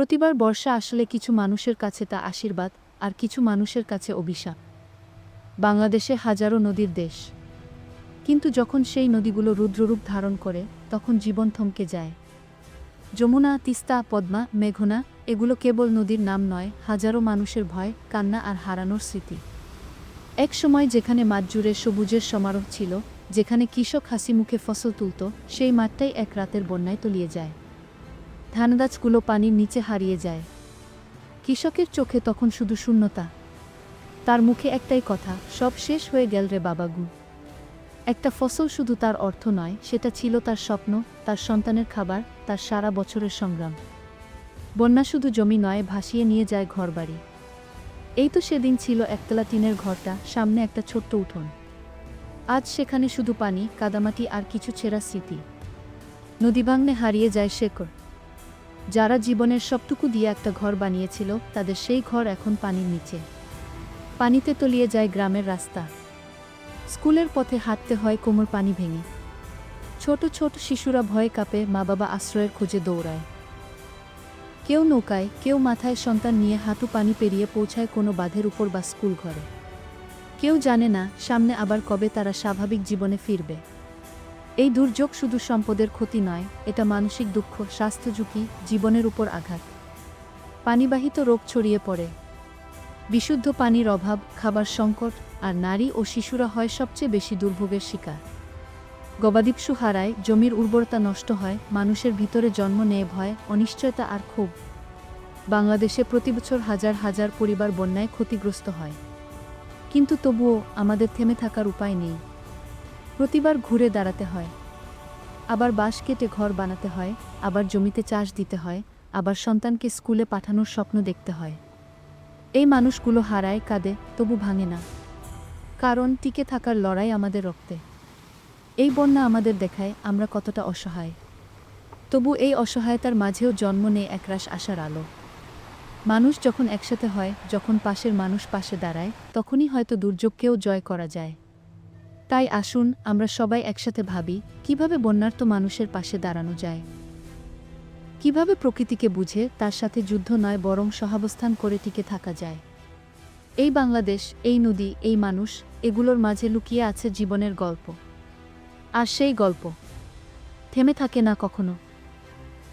প্রতিবার বর্ষা আসলে কিছু মানুষের কাছে তা আশীর্বাদ আর কিছু মানুষের কাছে অভিশাপ। বাংলাদেশে হাজারো নদীর দেশ। কিন্তু যখন সেই নদীগুলো রুদ্ররূপ ধারণ করে, তখন জীবন থমকে যায়। যমুনা, তিস্তা, পদ্মা, মেঘনা, এগুলো কেবল নদীর নাম নয়, হাজারো মানুষের ভয়, কান্না আর হারানোর স্মৃতি। এক সময় যেখানে মাঠ জুড়ে সবুজের সমারোহ ছিল, যেখানে কৃষক হাসি মুখে ফসল তুলত, সেই মাঠটাই এক রাতের বন্যায় তলিয়ে যায়। ধানগাছগুলো পানির নিচে হারিয়ে যায়। কৃষকের চোখে তখন শুধু শূন্যতা। তার মুখে একটাই কথা, সব শেষ হয়ে গেল রে বাবাগু। একটা ফসল শুধু তার অর্থ নয়, সেটা ছিল তার স্বপ্ন, তার সন্তানের খাবার, তার সারা বছরের সংগ্রাম। বন্যা শুধু জমি নয়, ভাসিয়ে নিয়ে যায় ঘরবাড়ি। এই তো সেদিন ছিল একতলা টিনের ঘরটা, সামনে একটা ছোট্ট উঠোন। আজ সেখানে শুধু পানি, কাদামাটি আর কিছু ছেঁড়া স্মৃতি। নদীভাঙনে হারিয়ে যায় শেকড়। যারা জীবনের সবটুকু দিয়ে একটা ঘর বানিয়েছিল, তাদের সেই ঘর এখন পানির নিচে। পানিতে তলিয়ে যায় গ্রামের রাস্তা। স্কুলের পথে হাঁটতে হয় কোমর পানি ভেঙে। ছোট ছোট শিশুরা ভয়ে কাঁপে মা বাবা আশ্রয়ের খোঁজে দৌড়ায়। কেউ নৌকায়, কেউ মাথায় সন্তান নিয়ে হাঁটু পানি পেরিয়ে পৌঁছায় কোনো বাঁধের উপর বা স্কুল ঘরে। কেউ জানে না সামনে আবার কবে তারা স্বাভাবিক জীবনে ফিরবে। এই দুর্যোগ শুধু সম্পদের ক্ষতি নয়, এটা মানসিক দুঃখ, স্বাস্থ্য ঝুঁকি, জীবনের উপর আঘাত। পানিবাহিত রোগ ছড়িয়ে পড়ে। বিশুদ্ধ পানির অভাব, খাবার সংকট আর নারী ও শিশুরা হয় সবচেয়ে বেশি দুর্ভোগের শিকার। গবাদিপশু হারায়, জমির উর্বরতা নষ্ট হয়, মানুষের ভিতরে জন্ম নেয় ভয়, অনিশ্চয়তা আর ক্ষোভ। বাংলাদেশে প্রতিবছর হাজার হাজার পরিবার বন্যায় ক্ষতিগ্রস্ত হয়। কিন্তু তবুও আমাদের থেমে থাকার উপায় নেই। প্রতিবার ঘুরে দাঁড়াতে হয়। আবার বাঁশ কেটে ঘর বানাতে হয়, আবার জমিতে চাষ দিতে হয়, আবার সন্তানকে স্কুলে পাঠানোর স্বপ্ন দেখতে হয়। এই মানুষগুলো হারায়, কাঁদে, তবু ভাঙে না। কারণ টিকে থাকার লড়াই আমাদের রক্তে। এই বন্যা আমাদের দেখায় আমরা কতটা অসহায়। তবু এই অসহায়তার মাঝেও জন্ম নেয় একরাশ আসার আলো। মানুষ যখন একসাথে হয়, যখন পাশের মানুষ পাশে দাঁড়ায়, তখনই হয়তো দুর্যোগকেও জয় করা যায়। তাই আসুন, আমরা সবাই একসাথে ভাবি, কীভাবে বন্যার্ত মানুষের পাশে দাঁড়ানো যায়। কীভাবে প্রকৃতিকে বুঝে, তার সাথে যুদ্ধ নয়, বরং সহাবস্থান করে টিকে থাকা যায়। এই বাংলাদেশ, এই নদী, এই মানুষ, এগুলোর মাঝে লুকিয়ে আছে জীবনের গল্প। আর সেই গল্প, থেমে থাকে না কখনো।